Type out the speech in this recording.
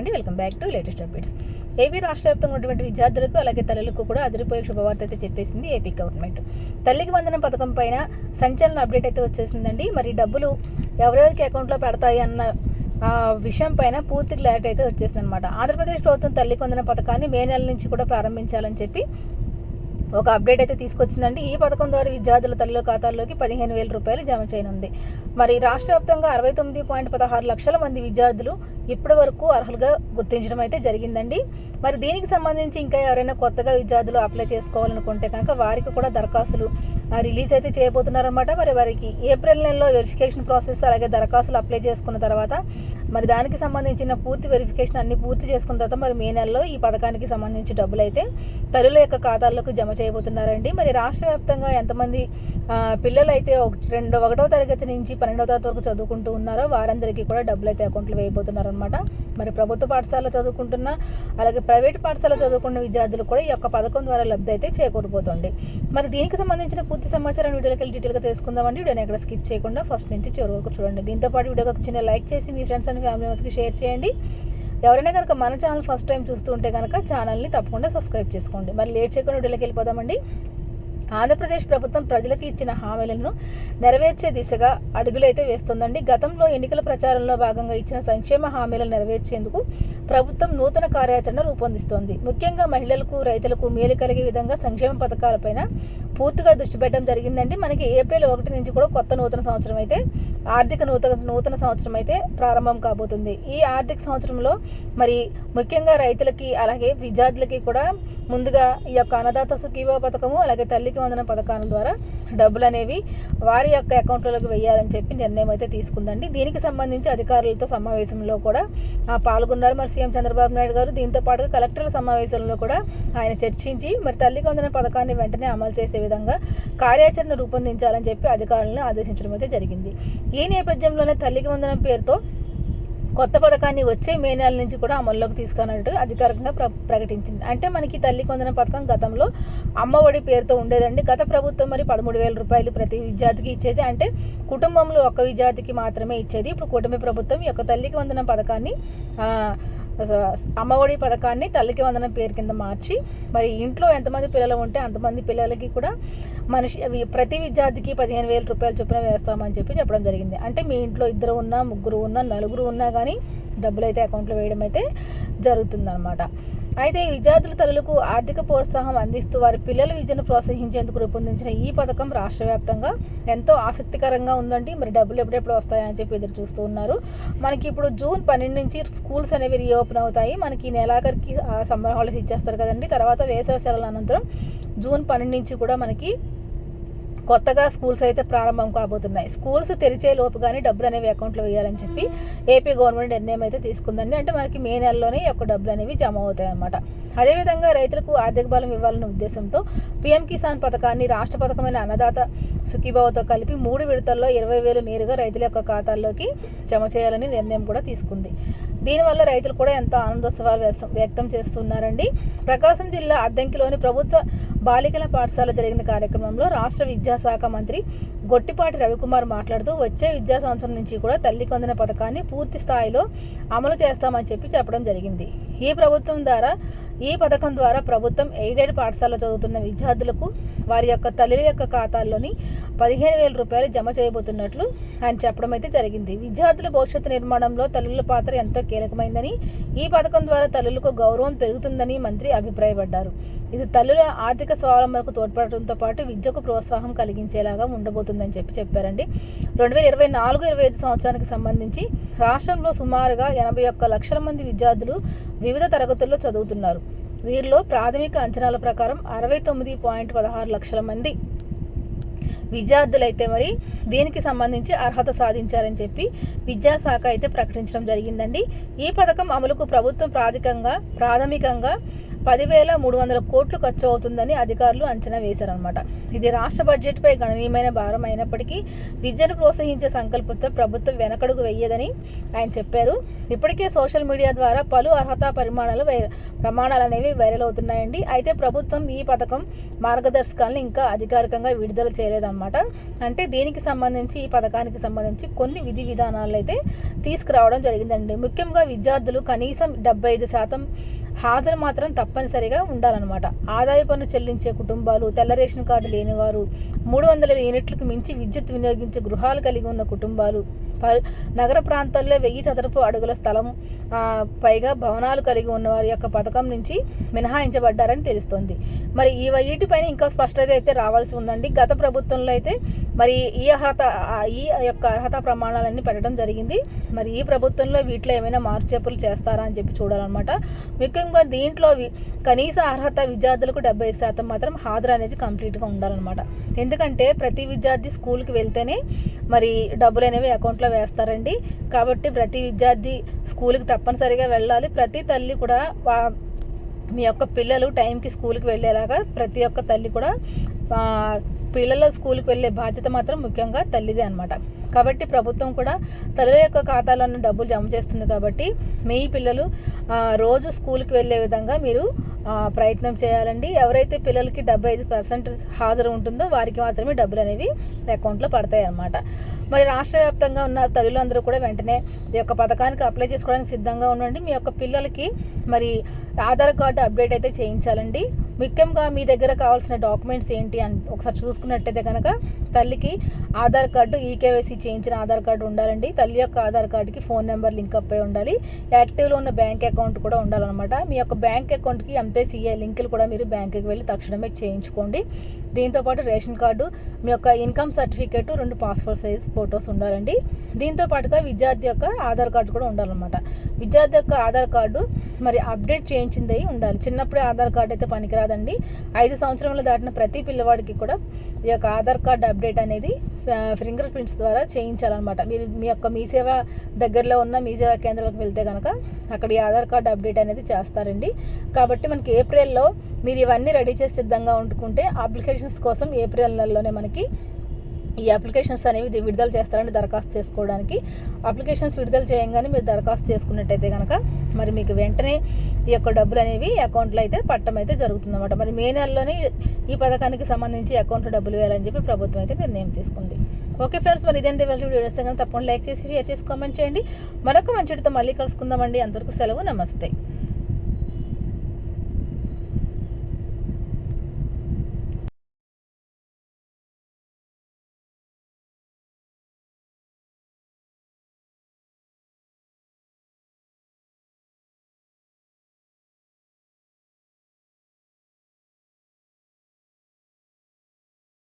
అండి. Welcome back to latest updates AP రాష్ట్ర వ్యాప్తంగా ఉన్నటువంటి విద్యార్థులకు అలాగే తల్లులకు కూడా అదిరిపోయే శుభవార్త అయితే చెప్పేసింది ఏపీ గవర్నమెంట్ తల్లికి వందనం పథకం పైన సంచలన అప్డేట్ అయితే వచ్చేసిందండి. మరి డబ్బులు ఎవరెవరికి అకౌంట్లో పెడతాయి అన్న ఆ విషయం పైన పూర్తి క్లారిటీ అయితే వచ్చేసింది అనమాట ఆంధ్రప్రదేశ్ ప్రభుత్వం తల్లికి వందన పథకాన్ని మే నెల నుంచి కూడా ప్రారంభించాలని చెప్పి ఒక అప్డేట్ అయితే తీసుకొచ్చిందండి. ఈ పథకం ద్వారా విద్యార్థుల తల్లుల ఖాతాల్లోకి పదిహేను వేల రూపాయలు జమ చేయనుంది. మరి రాష్ట్ర వ్యాప్తంగా అరవై తొమ్మిది పాయింట్ పదహారు లక్షల మంది విద్యార్థులు ఇప్పటి వరకు అర్హులుగా గుర్తించడం అయితే జరిగిందండి. మరి దీనికి సంబంధించి ఇంకా ఎవరైనా కొత్తగా విద్యార్థులు అప్లై చేసుకోవాలనుకుంటే కనుక వారికి కూడా దరఖాస్తులు రిలీజ్ అయితే చేయబోతున్నారనమాట మరి వారికి ఏప్రిల్ నెలలో వెరిఫికేషన్ ప్రాసెస్ అలాగే దరఖాస్తులు అప్లై చేసుకున్న తర్వాత మరి దానికి సంబంధించిన పూర్తి వెరిఫికేషన్ అన్ని పూర్తి చేసుకున్న తర్వాత మరి మే నెలలో ఈ పథకానికి సంబంధించి డబ్బులు అయితే తల్లుల యొక్క ఖాతాల్లోకి జమ చేయబోతున్నారండి. మరి రాష్ట్ర వ్యాప్తంగా ఎంతమంది పిల్లలు అయితే ఒక- రెండో ఒకటో తరగతి నుంచి పన్నెండవ తరగతి వరకు చదువుకుంటూ ఉన్నారో వారందరికీ కూడా డబ్బులు అయితే అకౌంట్లు వేయబోతున్నారనమాట మరి ప్రభుత్వ పాఠశాలలో చదువుకుంటున్న అలాగే ప్రైవేట్ పాఠశాల చదువుకున్న విద్యార్థులు కూడా ఈ యొక్క పథకం ద్వారా లబ్ధి అయితే చేకూరిపోతుంది మరి దీనికి సంబంధించిన పూర్తి సమాచారం వీడియోకి వెళ్ళి డీటెయిల్గా తెలుసుకుందామండి. వీడియోని ఎక్కడ స్కిప్ చేయకుండా ఫస్ట్ నుంచి చివరి వరకు చూడండి. దీంతో పాటు వీడియోకి ఒక చిన్న లైక్ చేసి మీ ఫ్రెండ్స్ అండ్ ఫ్యామిలీ మెంబర్స్కి షేర్ చేయండి. ఎవరైనా కనుక మన ఛానల్ ఫస్ట్ టైం చూస్తుంటే కనుక ఛానల్ని తప్పకుండా సబ్స్క్రైబ్ చేసుకోండి. మరి లేట్ చేయకుండా వీడియోకి వెళ్ళిపోదామండి. ఆంధ్రప్రదేశ్ ప్రభుత్వం ప్రజలకు ఇచ్చిన హామీలను నెరవేర్చే దిశగా అడుగులైతే వేస్తోందండి. గతంలో ఎన్నికల ప్రచారంలో భాగంగా ఇచ్చిన సంక్షేమ హామీలను నెరవేర్చేందుకు ప్రభుత్వం నూతన కార్యాచరణ రూపొందిస్తోంది. ముఖ్యంగా మహిళలకు రైతులకు మేలు కలిగే విధంగా సంక్షేమ పథకాలపైన పూర్తిగా దృష్టి పెట్టడం జరిగిందండి. మనకి ఏప్రిల్ ఒకటి నుంచి కూడా కొత్త నూతన సంవత్సరం అయితే ఆర్థిక నూతన నూతన సంవత్సరం అయితే ప్రారంభం కాబోతుంది. ఈ ఆర్థిక సంవత్సరంలో మరి ముఖ్యంగా రైతులకి అలాగే విద్యార్థులకి కూడా ముందుగా ఈ యొక్క అన్నదాత సుఖీభా పథకము అలాగే తల్లికి వందన పథకాల ద్వారా డబ్బులు అనేవి వారి యొక్క అకౌంట్లలోకి వెయ్యాలని చెప్పి నిర్ణయం అయితే తీసుకుందండి. దీనికి సంబంధించి అధికారులతో సమావేశంలో కూడా పాల్గొన్నారు మరి సీఎం చంద్రబాబు నాయుడు గారు. దీంతో పాటుగా కలెక్టర్ల సమావేశంలో కూడా ఆయన చర్చించి మరి తల్లికి వందన పథకాన్ని వెంటనే అమలు చేసే విధంగా కార్యాచరణ రూపొందించాలని చెప్పి అధికారులను ఆదేశించడం అయితే జరిగింది. ఈ నేపథ్యంలోనే తల్లికి వందనం పేరుతో కొత్త పథకాన్ని వచ్చే మే నెల నుంచి కూడా అమల్లోకి తీసుకున్నట్టు అధికారికంగా ప్ర ప్రకటించింది. అంటే మనకి తల్లి కొందన పథకం గతంలో అమ్మఒడి పేరుతో ఉండేదండి. గత ప్రభుత్వం మరి పదమూడు వేల రూపాయలు ప్రతి విద్యార్థికి ఇచ్చేది. అంటే కుటుంబంలో ఒక విద్యార్థికి మాత్రమే ఇచ్చేది. ఇప్పుడు కూటమి ప్రభుత్వం యొక్క తల్లికి వందన పథకాన్ని అమ్మఒడి పథకాన్ని తల్లికి వందనం పేరు కింద మార్చి మరి ఇంట్లో ఎంతమంది పిల్లలు ఉంటే అంతమంది పిల్లలకి కూడా మనిషి అవి ప్రతి విద్యార్థికి పదిహేను వేల రూపాయలు చొప్పున వేస్తామని చెప్పి చెప్పడం జరిగింది. అంటే మీ ఇంట్లో ఇద్దరు ఉన్నా ముగ్గురు ఉన్నా నలుగురు ఉన్నా కానీ డబ్బులు అయితే అకౌంట్లో వేయడం అయితే జరుగుతుందన్నమాట. అయితే ఈ విద్యార్థుల తల్లులకు ఆర్థిక ప్రోత్సాహం అందిస్తూ వారి పిల్లల విద్యను ప్రోత్సహించేందుకు రూపొందించిన ఈ పథకం రాష్ట్ర వ్యాప్తంగా ఎంతో ఆసక్తికరంగా ఉందండి. మరి డబ్బులు ఎప్పుడెప్పుడు వస్తాయని చెప్పి ఎదురు చూస్తూ ఉన్నారు. మనకి ఇప్పుడు జూన్ పన్నెండు నుంచి స్కూల్స్ అనేవి రీఓపెన్ అవుతాయి. మనకి నెలాఖరికి సమ్మర్ హాలిడేస్ ఇచ్చేస్తారు కదండి. తర్వాత వేసవి సెలవుల అనంతరం జూన్ పన్నెండు నుంచి కూడా మనకి కొత్తగా స్కూల్స్ అయితే ప్రారంభం కాబోతున్నాయి. స్కూల్స్ తెరిచే లోపు కానీ డబ్బులు అనేవి అకౌంట్లో వేయాలని చెప్పి ఏపీ గవర్నమెంట్ నిర్ణయం అయితే తీసుకుందండి. అంటే మనకి మే నెలలోనే యొక్క డబ్బులు అనేవి జమ అవుతాయి అనమాట అదేవిధంగా రైతులకు ఆర్థిక బలం ఇవ్వాలన్న ఉద్దేశంతో పీఎం కిసాన్ పథకాన్ని రాష్ట్ర పథకమైన అన్నదాత సుఖీభావతో కలిపి మూడు విడతల్లో ఇరవై వేలు నేరుగా రైతుల యొక్క ఖాతాల్లోకి జమ చేయాలని నిర్ణయం కూడా తీసుకుంది. దీనివల్ల రైతులు కూడా ఎంతో ఆనందోత్సవాలు వ్యక్తం- వ్యక్తం చేస్తున్నారండి. ప్రకాశం జిల్లా అద్దంకిలోని ప్రభుత్వ బాలికల పాఠశాల జరిగిన కార్యక్రమంలో రాష్ట్ర విద్యాశాఖ మంత్రి గొట్టిపాటి రవికుమార్ మాట్లాడుతూ వచ్చే విద్యా సంవత్సరం నుంచి కూడా తల్లి కొందిన పథకాన్ని పూర్తి స్థాయిలో అమలు చేస్తామని చెప్పి చెప్పడం జరిగింది. ఈ ప్రభుత్వం ద్వారా ఈ పథకం ద్వారా ప్రభుత్వం ఎయిడెడ్ పాఠశాలలో చదువుతున్న విద్యార్థులకు వారి యొక్క తల్లుల యొక్క ఖాతాల్లోని పదిహేను వేల రూపాయలు జమ చేయబోతున్నట్లు ఆయన చెప్పడం అయితే జరిగింది. విద్యార్థుల భవిష్యత్తు నిర్మాణంలో తల్లుల పాత్ర ఎంతో కీలకమైందని ఈ పథకం ద్వారా తల్లులకు గౌరవం పెరుగుతుందని మంత్రి అభిప్రాయపడ్డారు. ఇది తల్లుల ఆర్థిక స్వావలంబనకు తోడ్పడటంతో పాటు విద్యకు ప్రోత్సాహం కలిగించేలాగా ఉండబోతుందని చెప్పి చెప్పారండి. రెండు వేల ఇరవై నాలుగు ఇరవై ఐదు సంవత్సరానికి సంబంధించి రాష్ట్రంలో సుమారుగా ఎనభై ఒక్క లక్షల మంది విద్యార్థులు వివిధ తరగతుల్లో చదువుతున్నారు. వీరిలో ప్రాథమిక అంచనాల ప్రకారం అరవై తొమ్మిది పాయింట్ పదహారు లక్షల మంది విద్యార్థులైతే మరి దీనికి సంబంధించి అర్హత సాధించారని చెప్పి విద్యాశాఖ అయితే ప్రకటించడం జరిగిందండి. ఈ పథకం అమలుకు ప్రభుత్వం ప్రాథమికంగా ప్రాథమికంగా పదివేల మూడు వందల కోట్లు ఖర్చు అవుతుందని అధికారులు అంచనా వేశారనమాట ఇది రాష్ట్ర బడ్జెట్పై గణనీయమైన భారం అయినప్పటికీ విద్యను ప్రోత్సహించే సంకల్పంతో ప్రభుత్వం వెనకడుగు వెయ్యదని ఆయన చెప్పారు. ఇప్పటికే సోషల్ మీడియా ద్వారా పలు అర్హత పరిమాణాలు వై ప్రమాణాలు అనేవి వైరల్ అవుతున్నాయండి. అయితే ప్రభుత్వం ఈ పథకం మార్గదర్శకాలను ఇంకా అధికారికంగా విడుదల చేయలేదన్నమాట. అంటే దీనికి సంబంధించి ఈ పథకానికి సంబంధించి కొన్ని విధి విధానాలు అయితే తీసుకురావడం జరిగిందండి. ముఖ్యంగా విద్యార్థులు కనీసం డెబ్బై ఐదు శాతం హాజరు మాత్రం తప్పనిసరిగా ఉండాలన్నమాట. ఆదాయ పన్ను చెల్లించే కుటుంబాలు తెల్ల రేషన్ కార్డు లేనివారు మూడు వందల యూనిట్లకు మించి విద్యుత్ వినియోగించే గృహాలు కలిగి ఉన్న కుటుంబాలు నగర ప్రాంతాల్లో వెయ్యి చదరపు అడుగుల స్థలం పైగా భవనాలు కలిగి ఉన్న వారి యొక్క పథకం నుంచి మినహాయించబడ్డారని తెలుస్తోంది. మరి ఈ వీటిపైన ఇంకా స్పష్టత అయితే రావాల్సి ఉందండి. గత ప్రభుత్వంలో అయితే మరి ఈ అర్హత ఈ యొక్క అర్హత ప్రమాణాలన్నీ పెట్టడం జరిగింది. మరి ఈ ప్రభుత్వంలో వీటిలో ఏమైనా మార్చేపులు చేస్తారా అని చెప్పి చూడాలన్నమాట. ముఖ్యంగా దీంట్లో కనీస అర్హత విద్యార్థులకు డెబ్బై శాతం మాత్రం హాజరు అనేది కంప్లీట్గా ఉండాలన్నమాట. ఎందుకంటే ప్రతి విద్యార్థి స్కూల్కి వెళ్తేనే మరి డబ్బులు అనేవి అకౌంట్లో వేస్తారండి. కాబట్టి ప్రతి విద్యార్థి స్కూల్కి తప్పనిసరిగా వెళ్ళాలి. ప్రతి తల్లి కూడా వా- మీ యొక్క పిల్లలు టైంకి స్కూల్కి వెళ్ళేలాగా ప్రతి ఒక్క తల్లి కూడా పిల్లల స్కూల్కి వెళ్ళే బాధ్యత మాత్రం ముఖ్యంగా తల్లిదే అనమాట కాబట్టి ప్రభుత్వం కూడా తల్లుల యొక్క ఖాతాలోనే డబ్బులు జమ చేస్తుంది కాబట్టి మీ పిల్లలు రోజు స్కూల్కి వెళ్ళే విధంగా మీరు ప్రయత్నం చేయాలండి. ఎవరైతే పిల్లలకి డెబ్బై ఐదు పర్సెంట్ హాజరు ఉంటుందో వారికి మాత్రమే డబ్బులు అనేవి అకౌంట్లో పడతాయి అన్నమాట మరి రాష్ట్ర వ్యాప్తంగా ఉన్న తల్లులందరూ కూడా వెంటనే ఈ యొక్క పథకానికి అప్లై చేసుకోవడానికి సిద్ధంగా ఉండండి. మీ యొక్క పిల్లలకి మరి ఆధార్ కార్డు అప్డేట్ అయితే చేయించాలండి. ముఖ్యంగా మీ దగ్గర కావాల్సిన డాక్యుమెంట్స్ ఏంటి అని ఒకసారి చూసుకున్నట్టయితే కనుక తల్లికి ఆధార్ కార్డు ఈకేవైసీ చేయించిన ఆధార్ కార్డు ఉండాలండి. తల్లి యొక్క ఆధార్ కార్డుకి ఫోన్ నెంబర్ లింక్ అప్ అయి ఉండాలి. యాక్టివ్లో ఉన్న బ్యాంక్ అకౌంట్ కూడా ఉండాలన్నమాట. మీ యొక్క బ్యాంక్ అకౌంట్కి ఎంపీసీఏ లింకులు కూడా మీరు బ్యాంకుకి వెళ్ళి తక్షణమే చేయించుకోండి. దీంతోపాటు రేషన్ కార్డు మీ యొక్క ఇన్కమ్ సర్టిఫికేట్ రెండు పాస్పోర్ట్ సైజ్ ఫొటోస్ ఉండాలండి. దీంతో పాటుగా విద్యార్థి యొక్క ఆధార్ కార్డు కూడా ఉండాలన్నమాట. విద్యార్థి యొక్క ఆధార్ కార్డు మరి అప్డేట్ చేయించింది ఉండాలి. చిన్నప్పుడే ఆధార్ కార్డు అయితే పనికిరాదండి. ఐదు సంవత్సరంలో దాటిన ప్రతి పిల్లవాడికి కూడా ఈ యొక్క ఆధార్ కార్డు అప్డేట్ అనేది ఫింగర్ ప్రింట్స్ ద్వారా చేయించాలన్నమాట. మీరు మీ యొక్క మీ సేవ దగ్గరలో ఉన్న మీ సేవా కేంద్రాలకు వెళ్తే కనుక అక్కడ ఈ ఆధార్ కార్డు అప్డేట్ అనేది చేస్తారండి. కాబట్టి మనకి ఏప్రిల్లో మీరు ఇవన్నీ రెడీ చేసి సిద్ధంగా ఉంటుకుంటే అప్లికేషన్స్ కోసం ఏప్రిల్ నెలలోనే మనకి ఈ అప్లికేషన్స్ అనేవి విడుదల చేస్తారని దరఖాస్తు చేసుకోవడానికి. అప్లికేషన్స్ విడుదల చేయంగానే మీరు దరఖాస్తు చేసుకున్నట్టయితే కనుక మరి మీకు వెంటనే ఈ యొక్క డబ్బులు అనేవి అకౌంట్లో అయితే పట్టడం అయితే జరుగుతుందన్నమాట. మరి మే నెలలోనే ఈ పథకానికి సంబంధించి అకౌంట్లో డబ్బులు వేయాలని చెప్పి ప్రభుత్వం అయితే నిర్ణయం తీసుకుంది. ఓకే ఫ్రెండ్స్ మరి ఇదంటే వాళ్ళ వీడియో. తప్పకుండా లైక్ చేసి షేర్ చేసి కామెంట్ చేయండి. మరొక మంచిటితో మళ్ళీ కలుసుకుందామండి. అంతవరకు సెలవు నమస్తే.